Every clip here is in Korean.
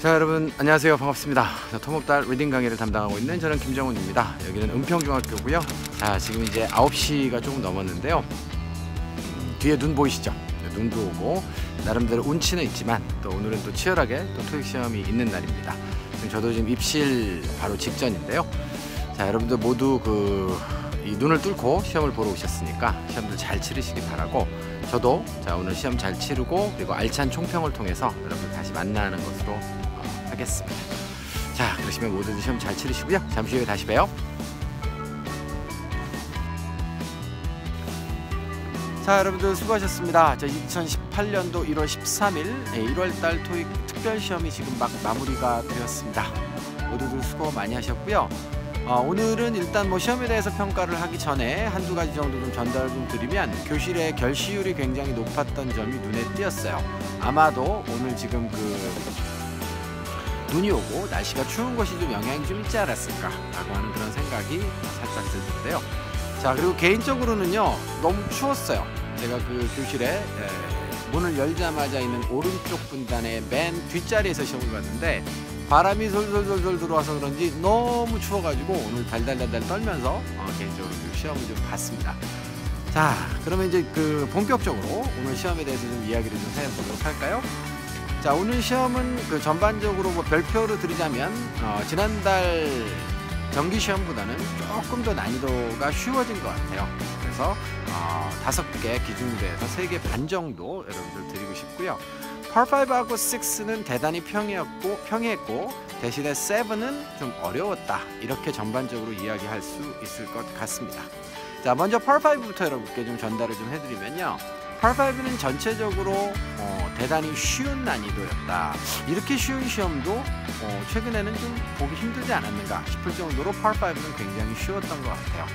자 여러분 안녕하세요. 반갑습니다. 토목달 리딩 강의를 담당하고 있는 저는 김정훈입니다. 여기는 은평중학교고요. 자 지금 이제 9시가 조금 넘었는데요. 음, 뒤에 눈 보이시죠? 눈도 오고 나름대로 운치는 있지만 또 오늘은 또 치열하게 또 토익 시험이 있는 날입니다. 지금 저도 지금 입실 바로 직전인데요. 자 여러분들 모두 그 이 눈을 뚫고 시험을 보러 오셨으니까 시험들 잘 치르시기 바라고 저도 자 오늘 시험 잘 치르고 그리고 알찬 총평을 통해서 여러분 다시 만나는 것으로 어, 하겠습니다. 자 그러시면 모두 시험 잘 치르시고요. 잠시 후에 다시 봬요. 자 여러분들 수고하셨습니다. 저 2018년도 1월 13일 1월달 토익 특별 시험이 지금 막 마무리가 되었습니다. 모두들 수고 많이 하셨고요. 어, 오늘은 일단 뭐 시험에 대해서 평가를 하기 전에 한두 가지 정도 좀 전달을 좀 드리면 교실의 결시율이 굉장히 높았던 점이 눈에 띄었어요. 아마도 오늘 지금 그 눈이 오고 날씨가 추운 것이 좀 영향이 좀 있지 않았을까라고 하는 그런 생각이 살짝 드는데요. 자 그리고 개인적으로는요 너무 추웠어요. 제가 그 교실에 에, 문을 열자마자 있는 오른쪽 분단의 맨 뒷자리에서 시험을 봤는데 바람이 솔솔솔솔 들어와서 그런지 너무 추워가지고 오늘 달달달달 떨면서 어, 개인적으로 그 시험을 좀 봤습니다. 자, 그러면 이제 그 본격적으로 오늘 시험에 대해서 좀 이야기를 좀 해보도록 할까요? 자, 오늘 시험은 그 전반적으로 뭐 별표로 드리자면 어, 지난달 정기 시험보다는 조금 더 난이도가 쉬워진 것 같아요. 그래서 어, 다섯 개 기준으로 세개 반 정도 여러분들 드리고 싶고요. par5하고 6는 대단히 평이었고 평이했고 대신에 7은 좀 어려웠다 이렇게 전반적으로 이야기할 수 있을 것 같습니다 자 먼저 par5부터 여러분께 좀 전달을 좀 해드리면요 par5는 전체적으로 어, 대단히 쉬운 난이도였다 이렇게 쉬운 시험도 어, 최근에는 좀 보기 힘들지 않았는가 싶을 정도로 par5는 굉장히 쉬웠던 것 같아요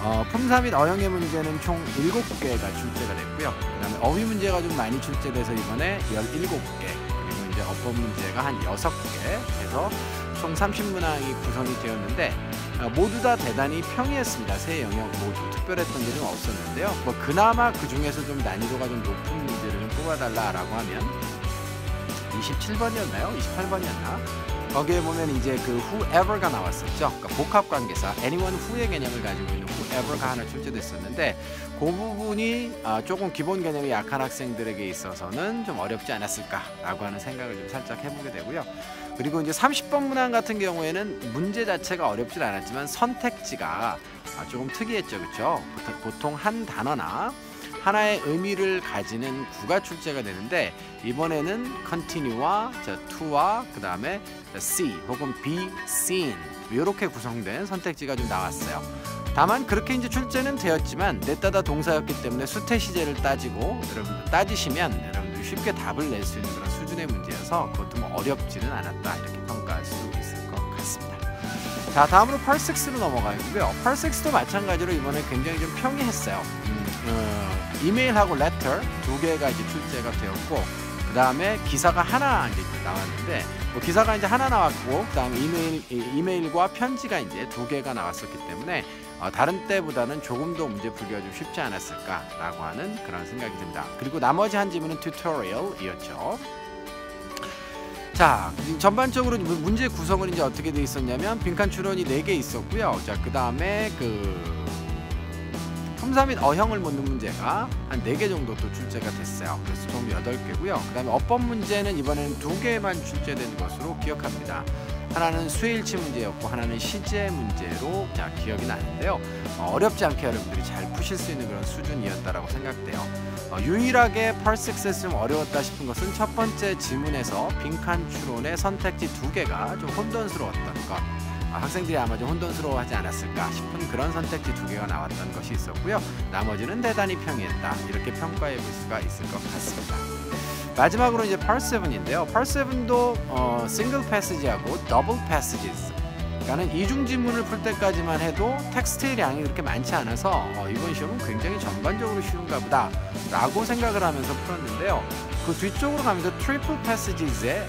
어, 품사 및 어영의 문제는 총 7개가 출제가 됐고요. 그 다음에 어휘 문제가 좀 많이 출제돼서 이번에 17개, 그리고 이제 어법 문제가 한 6개 해서 총 30문항이 구성이 되었는데 어, 모두 다 대단히 평이했습니다. 세 영역 모두 특별했던 일은 없었는데요. 뭐 그나마 그 중에서 좀 난이도가 좀 높은 문제를 좀 뽑아달라라고 하면 27번이었나요? 28번이었나? 거기에 보면 이제 그 whoever가 나왔었죠. 그러니까 복합 관계사 anyone who의 개념을 가지고 있는 whoever가 하나 출제됐었는데 그 부분이 아, 조금 기본 개념이 약한 학생들에게 있어서는 좀 어렵지 않았을까라고 하는 생각을 좀 살짝 해보게 되고요. 그리고 이제 30번 문항 같은 경우에는 문제 자체가 어렵진 않았지만 선택지가 아, 조금 특이했죠, 그렇죠? 보통 한 단어나 하나의 의미를 가지는 구가 출제가 되는데 이번에는 continue와 to와 그 다음에 see 혹은 be seen 이렇게 구성된 선택지가 좀 나왔어요. 다만 그렇게 이제 출제는 되었지만 냈다다 동사였기 때문에 수태 시제를 따지고 여러분 따지시면 쉽게 답을 낼 수 있는 그런 수준의 문제여서 그것도 뭐 어렵지는 않았다 이렇게 평가할 수 있을 것 같습니다. 자 다음으로 펄6로 넘어가고요. 펄6도 마찬가지로 이번에 굉장히 좀 평이했어요. 음, 어, 이메일하고 레터 두 개가 이제 출제가 되었고 그 다음에 기사가 하나 이제 나왔는데 뭐 기사가 이제 하나 나왔고 그 다음에 이메일 이메일과 편지가 이제 두 개가 나왔었기 때문에 어, 다른 때보다는 조금 더 문제 풀기가 좀 쉽지 않았을까라고 하는 그런 생각이 듭니다. 그리고 나머지 한 지문은 튜토리얼이었죠. 자, 전반적으로 문제 구성은 이제 어떻게 돼 있었냐면 빈칸 추론이 4개 있었고요. 자, 그 다음에 그 품사 및 어형을 묻는 문제가 한 4개 정도 또 출제가 됐어요. 그래서 총 8개고요. 그 다음에 어법 문제는 이번에는 2개만 출제된 것으로 기억합니다. 하나는 수일치 문제였고 하나는 시제 문제로 자, 기억이 나는데요. 어, 어렵지 않게 여러분들이 잘 푸실 수 있는 그런 수준이었다라고 생각돼요. 어, 유일하게 펄스엑스에서 좀 어려웠다 싶은 것은 첫 번째 지문에서 빈칸 추론의 선택지 두 개가 좀 혼돈스러웠던 것. 아, 학생들이 아마 좀 혼돈스러워하지 않았을까 싶은 그런 선택지 두 개가 나왔던 것이 있었고요. 나머지는 대단히 평이했다. 이렇게 평가해 볼 수가 있을 것 같습니다. 마지막으로 이제 part 7인데요. part 7도 어, 싱글 패스지하고 더블 패스지스 그러니까는 이중 지문을 풀 때까지만 해도 텍스트의 량이 그렇게 많지 않아서 어, 이번 시험은 굉장히 전반적으로 쉬운가 보다 라고 생각을 하면서 풀었는데요. 그 뒤쪽으로 가면서 트리플 패스지즈에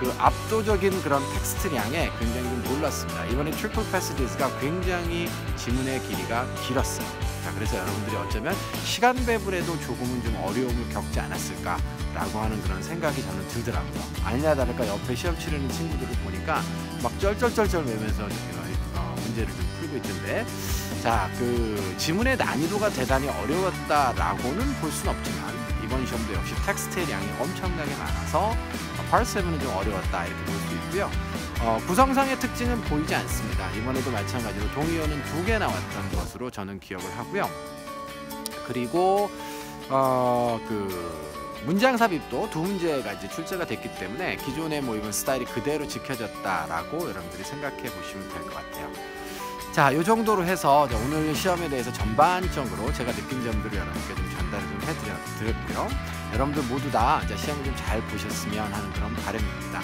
그 압도적인 그런 텍스트량에 굉장히 좀 놀랐습니다. 이번에 트리플 패스디스가 굉장히 지문의 길이가 길었어요. 자, 그래서 여러분들이 어쩌면 시간 배분에도 조금은 좀 어려움을 겪지 않았을까라고 하는 그런 생각이 저는 들더라고요. 아니나 다를까 옆에 시험 치르는 친구들을 보니까 막 쩔쩔쩔쩔 매면서 어, 문제를 좀 풀고 있던데 자, 그 지문의 난이도가 대단히 어려웠다라고는 볼 수는 없지만 이번 시험도 역시 텍스트의 양이 엄청나게 많아서 파트 7은 좀 어려웠다 이렇게 볼 수 있고요. 어, 구성상의 특징은 보이지 않습니다. 이번에도 마찬가지로 동의어는 두 개 나왔던 것으로 저는 기억을 하고요. 그리고 어, 그 문장 삽입도 두 문제가 이제 출제가 됐기 때문에 기존의 뭐 이번 스타일이 그대로 지켜졌다라고 여러분들이 생각해 보시면 될 것 같아요. 자, 이 정도로 해서 오늘 시험에 대해서 전반적으로 제가 느낀 점들을 여러분께 좀 드렸고요. 여러분들 모두 다 이제 시험을 좀 잘 보셨으면 하는 그런 바람입니다.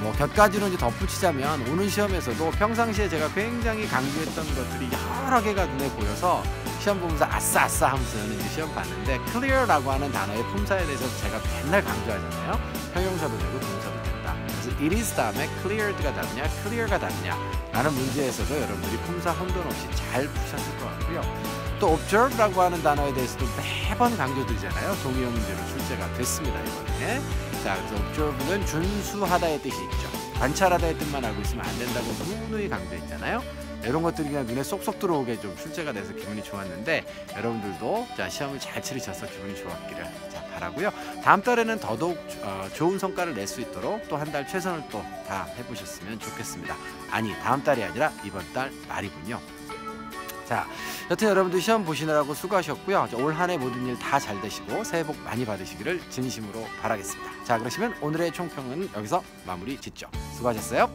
뭐 곁가지로 이제 덧붙이자면 오는 시험에서도 평상시에 제가 굉장히 강조했던 것들이 여러 개가 눈에 보여서 시험 보면서 아싸 아싸 하면서 이제 시험 봤는데 clear라고 하는 단어의 품사에 대해서 제가 맨날 강조하잖아요. 형용사도 되고 동사도 된다. 그래서 it is 다음에 cleared가 다르냐, clear가 다르냐 라는 문제에서도 여러분들이 품사 혼돈 없이 잘 푸셨을 것 같고요. 또 observe라고 하는 단어에 대해서도 매번 강조드리잖아요. 동의어 문제로 출제가 됐습니다 이번에. 자, 그래서 observe는 준수하다의 뜻이 있죠. 관찰하다의 뜻만 알고 있으면 안 된다고 누누이 강조했잖아요. 이런 것들이 그냥 눈에 쏙쏙 들어오게 좀 출제가 돼서 기분이 좋았는데 여러분들도 자 시험을 잘 치르셔서 기분이 좋았기를 자 바라고요. 다음 달에는 더더욱 어, 좋은 성과를 낼 수 있도록 또 한 달 최선을 또 다 해보셨으면 좋겠습니다. 아니 다음 달이 아니라 이번 달 말이군요. 자, 여튼 여러분들 시험 보시느라고 수고하셨고요. 올 한 해 모든 일 다 잘 되시고 새해 복 많이 받으시기를 진심으로 바라겠습니다. 자, 그러시면 오늘의 총평은 여기서 마무리 짓죠. 수고하셨어요.